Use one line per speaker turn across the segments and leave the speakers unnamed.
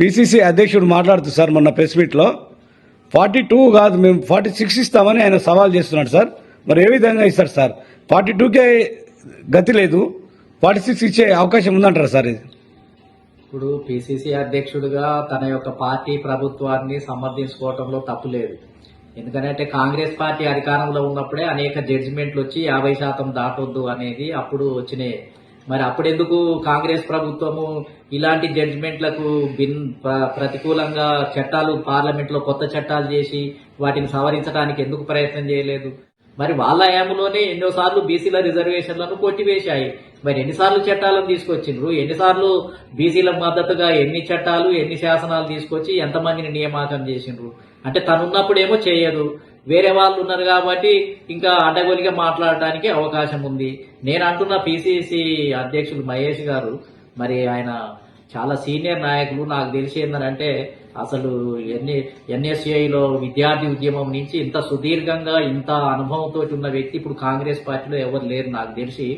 PCC అధ్యక్షుడు మాట్లాడుతూ sir మొన్న ప్రెస్ మీట్లో ఫార్టీ టూ కాదు మేము ఫార్టీ సిక్స్ ఇస్తామని ఆయన సవాల్ చేస్తున్నాడు సార్. మరి ఏ విధంగా ఇస్తారు సార్? ఫార్టీ టూకే గతి లేదు. ఫార్టీ సిక్స్ ఇచ్చే అవకాశం ఉందంటారు సార్ ఇది?
ఇప్పుడు పిసిసి అధ్యక్షుడిగా తన యొక్క పార్టీ ప్రభుత్వాన్ని సమర్థించుకోవటంలో తప్పు లేదు. ఎందుకంటే కాంగ్రెస్ పార్టీ అధికారంలో ఉన్నప్పుడే అనేక జడ్జిమెంట్లు వచ్చి యాభై శాతం దాటొద్దు అనేది అప్పుడు వచ్చినాయి మరి అప్పుడెందుకు కాంగ్రెస్ ప్రభుత్వము ఇలాంటి జడ్జిమెంట్లకు బిన్ ప్ర- ప్రతికూలంగా చట్టాలు పార్లమెంట్లో కొత్త చట్టాలు చేసి వాటిని సవరించడానికి ఎందుకు ప్రయత్నం చేయలేదు? మరి వాళ్ళ హయాంలోనే ఎన్నోసార్లు బీసీల రిజర్వేషన్లను కొట్టివేశాయి. మరి ఎన్నిసార్లు చట్టాలను తీసుకొచ్చిండ్రు? ఎన్నిసార్లు బీసీల మద్దతుగా ఎన్ని చట్టాలు ఎన్ని శాసనాలు తీసుకొచ్చి ఎంతమందిని నియామకం చేసిండ్రు? అంటే తనున్నప్పుడేమో చేయదు. వేరే వాళ్ళు ఉన్నారు కాబట్టి ఇంకా అడ్డగోలిగా మాట్లాడటానికి అవకాశం ఉంది. నేను అంటున్న పిసిసి అధ్యక్షులు మహేష్ గారు మరి ఆయన చాలా సీనియర్ నాయకులు. నాకు తెలిసి ఏంటంటే అసలు ఎన్ని ఎన్ఎస్ఏలో విద్యార్థి ఉద్యమం నుంచి ఇంత సుదీర్ఘంగా ఇంత అనుభవంతో ఉన్న వ్యక్తి ఇప్పుడు కాంగ్రెస్ పార్టీలో ఎవరు లేరు నాకు తెలిసి.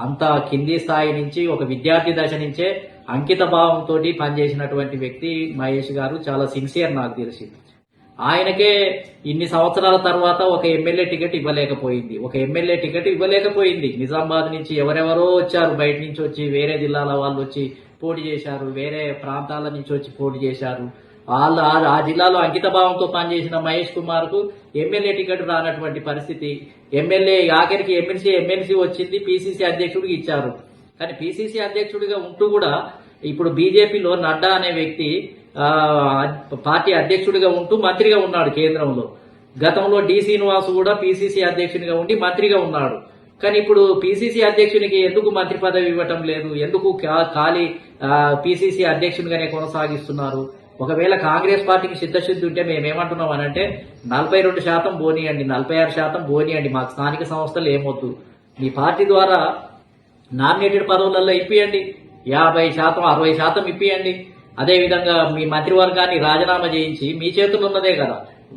అంత కింది స్థాయి నుంచి ఒక విద్యార్థి దశ నుంచే అంకిత భావంతో పనిచేసినటువంటి వ్యక్తి మహేష్ గారు. చాలా సిన్సియర్ నాకు తెలిసి. ఆయనకే ఇన్ని సంవత్సరాల తర్వాత ఒక ఎమ్మెల్యే టికెట్ ఇవ్వలేకపోయింది. ఒక ఎమ్మెల్యే టికెట్ ఇవ్వలేకపోయింది. నిజామాబాద్ నుంచి ఎవరెవరో వచ్చారు బయట నుంచి వచ్చి వేరే జిల్లాల వాళ్ళు వచ్చి పోటీ చేశారు వేరే ప్రాంతాల నుంచి వచ్చి పోటీ చేశారు. వాళ్ళు ఆ- జిల్లాలో అంకిత భావంతో పనిచేసిన మహేష్ కుమార్కు ఎమ్మెల్యే టికెట్ రానటువంటి పరిస్థితి. ఎమ్మెల్యే ఆఖరికి ఎమ్మెల్సీ ఎమ్మెల్సీ వచ్చింది పిసిసి అధ్యక్షుడికి ఇచ్చారు. కానీ పిసిసి అధ్యక్షుడిగా ఉంటూ కూడా ఇప్పుడు బీజేపీలో నడ్డా అనే వ్యక్తి పార్టీ అధ్యక్షుడిగా ఉంటూ మంత్రిగా ఉన్నాడు కేంద్రంలో. గతంలో డి శ్రీనివాస్ కూడా పిసిసి అధ్యక్షునిగా ఉండి మంత్రిగా ఉన్నాడు. కానీ ఇప్పుడు పిసిసి అధ్యక్షునికి ఎందుకు మంత్రి పదవి ఇవ్వటం లేదు? ఎందుకు ఖాళీ పిసిసి అధ్యక్షునిగానే కొనసాగిస్తున్నారు? ఒకవేళ కాంగ్రెస్ పార్టీకి సిద్ధశుద్ధి ఉంటే మేమేమంటున్నాం అని అంటే నలభై రెండు శాతం పోనీయండి నలభై ఆరు శాతం పోనీయండి మాకు స్థానిక సంస్థలు ఏమొద్దు. మీ పార్టీ ద్వారా నామినేటెడ్ పదవులలో ఇప్పియండి. యాభై శాతం అరవై శాతం ఇప్పియండి. అదేవిధంగా మీ మంత్రివర్గాన్ని రాజీనామా చేయించి మీ చేతుల్లో ఉన్నదే కదా.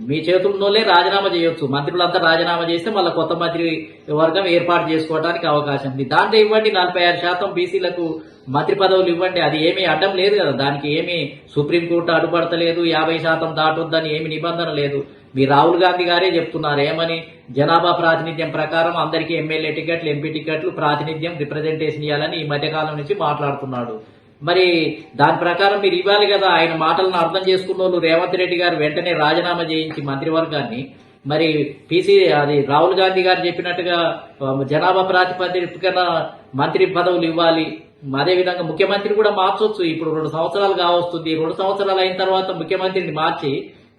మీ చేతుల్లోనే రాజీనామా చేయొచ్చు. మంత్రులంతా రాజీనామా చేస్తే మళ్ళీ కొత్త మంత్రి వర్గం ఏర్పాటు చేసుకోవడానికి అవకాశం ఉంది. దాంట్లో ఇవ్వండి నలభై ఆరు శాతం బీసీలకు మంత్రి పదవులు ఇవ్వండి. అది ఏమీ అడ్డం లేదు కదా. దానికి ఏమీ సుప్రీంకోర్టు అడ్డుపడతలేదు. యాభై శాతం దాటొద్దని ఏమి నిబంధన లేదు. మీ రాహుల్ గాంధీ గారే చెప్తున్నారు. ఏమని? జనాభా ప్రాతినిధ్యం ప్రకారం అందరికీ ఎమ్మెల్యే టికెట్లు ఎంపీ టికెట్లు ప్రాతినిధ్యం రిప్రజెంటేషన్ ఇవ్వాలని ఈ మధ్యకాలం నుంచి మాట్లాడుతున్నాడు. మరి దాని ప్రకారం మీరు ఇవ్వాలి కదా ఆయన మాటలను అర్థం చేసుకున్న వాళ్ళు రేవంత్ రెడ్డి గారు వెంటనే రాజీనామా చేయించి మంత్రివర్గాన్ని. మరి పిసి అది రాహుల్ గాంధీ గారు చెప్పినట్టుగా జనాభా ప్రాతిపదికన మంత్రి పదవులు ఇవ్వాలి. అదేవిధంగా ముఖ్యమంత్రి కూడా మార్చొచ్చు. ఇప్పుడు రెండు సంవత్సరాలు కావస్తుంది. రెండు సంవత్సరాలు అయిన తర్వాత ముఖ్యమంత్రిని మార్చి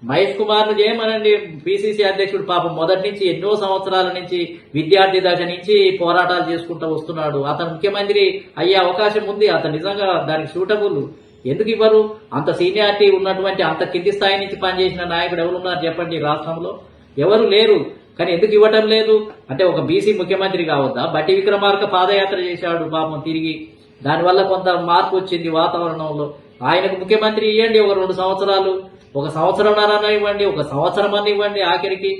మహేష్ కుమార్ ఏమనండి చేయమనండి. పిసిసి అధ్యక్షుడు పాపం మొదటి నుంచి ఎన్నో సంవత్సరాల నుంచి విద్యార్థి దశ నుంచి పోరాటాలు చేసుకుంటూ వస్తున్నాడు. అతను ముఖ్యమంత్రి అయ్యే అవకాశం ఉంది. అతను నిజంగా దానికి సూటబుల్ ఎందుకు ఇవ్వరు? అంత సీనియారిటీ ఉన్నటువంటి అంత కింది స్థాయి నుంచి పనిచేసిన నాయకుడు ఎవరు ఉన్నారు చెప్పండి రాష్ట్రంలో? ఎవరు లేరు. కానీ ఎందుకు ఇవ్వటం లేదు? అంటే ఒక బీసీ ముఖ్యమంత్రి కావద్దా? బట్టి విక్రమార్క పాదయాత్ర చేశాడు పాపం తిరిగి. దానివల్ల కొంత మార్పు వచ్చింది వాతావరణంలో. ఆయనకు ముఖ్యమంత్రి ఇవ్వండి ఒక రెండు సంవత్సరాలు ఒక సంవత్సరం ఇవ్వండి ఒక సంవత్సరం అని ఇవ్వండి ఆఖరికి.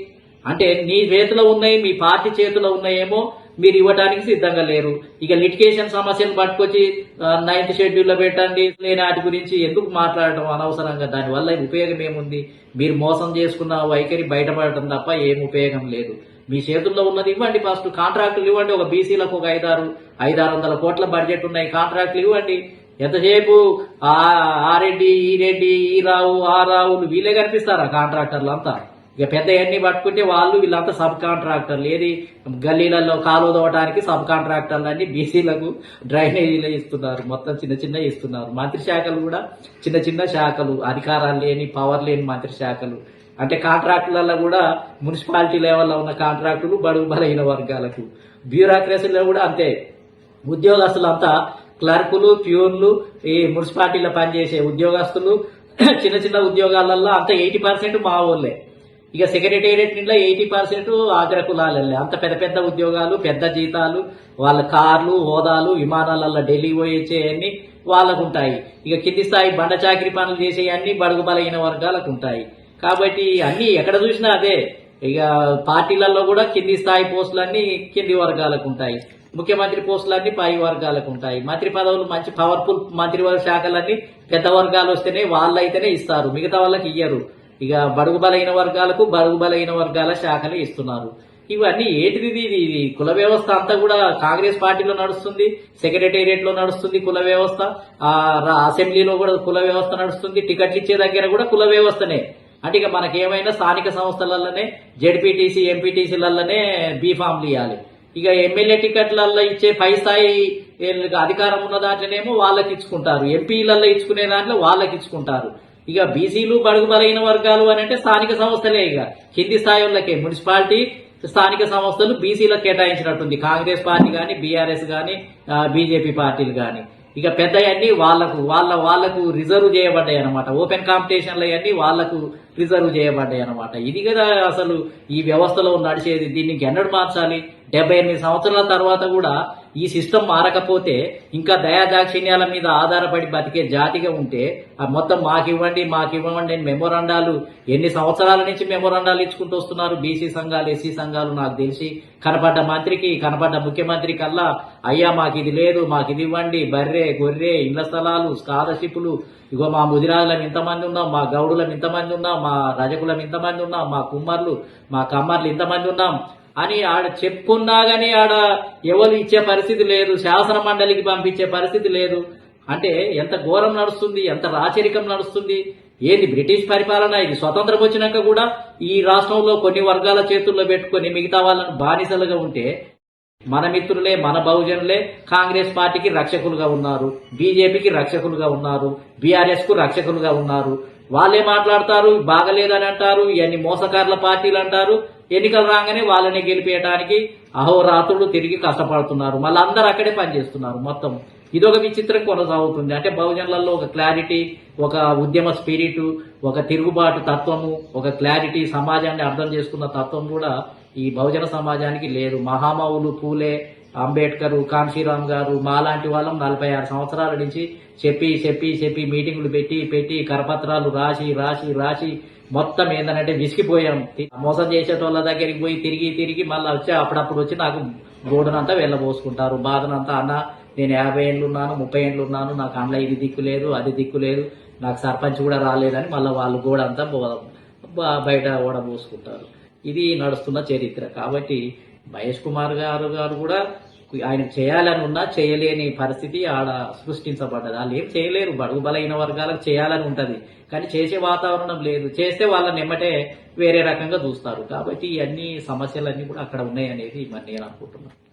అంటే నీ చేతిలో ఉన్నాయి మీ పార్టీ చేతిలో ఉన్నాయేమో మీరు ఇవ్వడానికి సిద్ధంగా లేరు. ఇక లిటికేషన్ సమస్యను పట్టుకొచ్చి నైన్త్ షెడ్యూల్లో పెట్టండి లేని వాటి గురించి ఎందుకు మాట్లాడటం అనవసరంగా? దానివల్ల ఉపయోగం ఏముంది? మీరు మోసం చేసుకున్న వైఖరి బయటపడటం తప్ప ఏం ఉపయోగం లేదు. మీ చేతుల్లో ఉన్నది ఇవ్వండి ఫస్ట్ కాంట్రాక్టులు ఇవ్వండి ఒక బీసీలకు ఒక ఐదారు ఐదారు వందల కోట్ల బడ్జెట్ ఉన్నాయి కాంట్రాక్టులు ఇవ్వండి. ఎంతసేపు ఆ రెడ్డి ఈ రెడ్డి ఈ రావు ఆ రావులు వీళ్ళే కనిపిస్తారా కాంట్రాక్టర్లు అంతా. ఇక పెద్ద ఎన్ని పట్టుకుంటే వాళ్ళు వీళ్ళంతా సబ్ కాంట్రాక్టర్లు ఏది? గల్లీలలో కాలువ తోవడానికి సబ్ కాంట్రాక్టర్లు అన్ని బీసీలకు డ్రైనేజీలు ఇస్తున్నారు. మొత్తం చిన్న చిన్న ఇస్తున్నారు. మంత్రి శాఖలు కూడా చిన్న చిన్న శాఖలు. అధికారాలు లేని పవర్ లేని మంత్రి శాఖలు. అంటే కాంట్రాక్టులలో కూడా మున్సిపాలిటీ లెవెల్లో ఉన్న కాంట్రాక్టులు బడుగు బలహీన వర్గాలకు. బ్యూరోక్రసీలో కూడా అంతే. ఉద్యోగస్తులంతా క్లర్కులు ప్యూర్లు ఈ మున్సిపాలిటీలో పనిచేసే ఉద్యోగస్తులు చిన్న చిన్న ఉద్యోగాలలో అంత ఎయిటీ పర్సెంట్ మా ఊళ్ళే ఇక సెక్రటేరియట్ నిండా ఎయిటీ పర్సెంట్ ఆగ్ర కులాలే అంత పెద్ద పెద్ద ఉద్యోగాలు పెద్ద జీతాలు వాళ్ళ కార్లు హోదాలు విమానాలలో ఢిల్లీ పోయించేయన్నీ వాళ్ళకు ఉంటాయి ఇక కింది స్థాయి బండ చాకరీ పనులు చేసేయన్ని బడుగు బలహీన వర్గాలకు ఉంటాయి కాబట్టి అన్నీ ఎక్కడ చూసినా అదే. ఇక పార్టీలలో కూడా కింది స్థాయి పోస్టులన్నీ కింది వర్గాలకు ఉంటాయి ముఖ్యమంత్రి పోస్టులన్నీ పై వర్గాలకు ఉంటాయి. మంత్రి పదవులు మంచి పవర్ఫుల్ మంత్రి శాఖలన్నీ పెద్ద వర్గాలు వస్తేనే వాళ్ళు అయితేనే ఇస్తారు. మిగతా వాళ్ళకి ఇయ్యరు. ఇక బడుగు బలైన వర్గాలకు బడుగు బలైన వర్గాల శాఖలు ఇస్తున్నారు. ఇవన్నీ ఏంటిది ఇది? ఇది కుల వ్యవస్థ అంతా కూడా కాంగ్రెస్ పార్టీలో నడుస్తుంది సెక్రటేరియట్లో నడుస్తుంది కుల వ్యవస్థ. అసెంబ్లీలో కూడా కుల వ్యవస్థ నడుస్తుంది. టికెట్లు ఇచ్చే దగ్గర కూడా కుల వ్యవస్థనే. అంటే ఇక మనకేమైనా స్థానిక సంస్థలలోనే జెడ్పీటీసీ ఎంపీటీసీలలోనే బీఫామ్లు ఇవ్వాలి ఇక ఎమ్మెల్యే టికెట్లలో ఇచ్చే పై స్థాయి అధికారం ఉన్న దాంట్లోనేమో వాళ్ళకి ఇచ్చుకుంటారు. ఎంపీలలో ఇచ్చుకునే దాంట్లో వాళ్ళకి ఇచ్చుకుంటారు. ఇక బీసీలు బడుగు బలైన వర్గాలు అని అంటే స్థానిక సంస్థలే ఇక. కింది స్థాయి వాళ్ళకే మున్సిపాలిటీ స్థానిక సంస్థలు బీసీలకు కేటాయించినట్టుంది. కాంగ్రెస్ పార్టీ కానీ బీఆర్ఎస్ కానీ బీజేపీ పార్టీలు కానీ ఇక పెద్ద అన్ని వాళ్ళకు వాళ్ళ వాళ్ళకు రిజర్వ్ చేయబడ్డాయి అనమాట ఓపెన్ కాంపిటీషన్లు అన్ని వాళ్ళకు రిజర్వ్ చేయబడ్డాయి అనమాట ఇది కదా అసలు ఈ వ్యవస్థలో నడిచేది. దీన్ని ఎన్నడు మార్చాలి. డెబ్బై ఎనిమిది సంవత్సరాల తర్వాత కూడా ఈ సిస్టమ్ మారకపోతే ఇంకా దయాదాక్షిణ్యాల మీద ఆధారపడి బతికే జాతిగా ఉంటే ఆ మొత్తం మాకివ్వండి మాకివ్వండి అని మెమోరాండాలు ఎన్ని సంవత్సరాల నుంచి మెమోరాండాలు ఇచ్చుకుంటూ వస్తున్నారు? బీసీ సంఘాలు ఎస్సీ సంఘాలు నాకు తెలిసి కనపడ్డ మంత్రికి కనపడ్డ ముఖ్యమంత్రి కల్లా అయ్యా మాకు ఇది లేదు మాకు ఇది ఇవ్వండి బర్రె గొర్రె ఇళ్ళ స్థలాలు స్కాలర్షిప్లు ఇగో మా ముదిరాజులం ఇంతమంది ఉన్నాం మా గౌడులం ఇంతమంది ఉన్నాం మా రజకులం ఇంతమంది ఉన్నాం మా కుమ్మర్లు మా కమ్మర్లు ఇంతమంది ఉన్నాం అని ఆడ చెప్పుకున్నా కానీ ఆడ ఎవరు ఇచ్చే పరిస్థితి లేదు శాసన మండలికి పంపించే పరిస్థితి లేదు. అంటే ఎంత ఘోరం నడుస్తుంది ఎంత రాచరికం నడుస్తుంది ఏంది బ్రిటిష్ పరిపాలన? ఇది స్వతంత్రం వచ్చినాక కూడా ఈ రాష్ట్రంలో కొన్ని వర్గాల చేతుల్లో పెట్టుకొని మిగతా వాళ్ళని బానిసలుగా ఉంటే మన మిత్రులే మన బహుజనులే కాంగ్రెస్ పార్టీకి రక్షకులుగా ఉన్నారు బీజేపీకి రక్షకులుగా ఉన్నారు బీఆర్ఎస్కు రక్షకులుగా ఉన్నారు. వాళ్ళే మాట్లాడతారు బాగలేదని అంటారు ఇవన్నీ మోసకారుల పార్టీలు అంటారు. ఎన్నికలు రాగానే వాళ్ళని గెలిపేయడానికి అహోరాత్రులు తిరిగి కష్టపడుతున్నారు. మళ్ళీ అందరు అక్కడే పనిచేస్తున్నారు మొత్తం. ఇదొక విచిత్రం కొనసాగుతుంది. అంటే బహుజనులలో ఒక క్లారిటీ ఒక ఉద్యమ స్పిరిట్ ఒక తిరుగుబాటు తత్వము ఒక క్లారిటీ సమాజాన్ని అర్థం చేసుకున్న తత్వం కూడా ఈ బహుజన సమాజానికి లేదు. మహామావులు పూలే అంబేద్కర్ కాంశీరామ్ గారు మాలాంటి వాళ్ళం నలభై ఆరు సంవత్సరాల నుంచి చెప్పి చెప్పి చెప్పి మీటింగులు పెట్టి పెట్టి కరపత్రాలు రాసి రాసి రాసి మొత్తం ఏంటంటే విసిగిపోయాం. మోసం చేసేటోళ్ళ దగ్గరికి పోయి తిరిగి తిరిగి మళ్ళీ వచ్చి అప్పుడప్పుడు వచ్చి నాకు గోడనంతా వెళ్ళబోసుకుంటారు. బాధనంతా అన్న నేను యాభై ఏళ్ళు ఉన్నాను ముప్పై ఏళ్ళు ఉన్నాను నాకు అందులో ఇది దిక్కు లేదు అది దిక్కు లేదు నాకు సర్పంచ్ కూడా రాలేదని మళ్ళీ వాళ్ళు గోడంతా బయట ఓడబోసుకుంటారు. ఇది నడుస్తున్న చరిత్ర. కాబట్టి మహేష్ కుమార్ గారు గారు కూడా ఆయన చేయాలని ఉన్నా చేయలేని పరిస్థితి ఆడ సృష్టించబడ్డది. వాళ్ళు ఏం చేయలేరు. బడుగు బలైన వర్గాలకు చేయాలని ఉంటది. కానీ చేసే వాతావరణం లేదు. చేస్తే వాళ్ళని ఎమ్మటే వేరే రకంగా చూస్తారు. కాబట్టి ఇవన్నీ సమస్యలన్నీ కూడా అక్కడ ఉన్నాయనేది మరి నేను అనుకుంటున్నాను.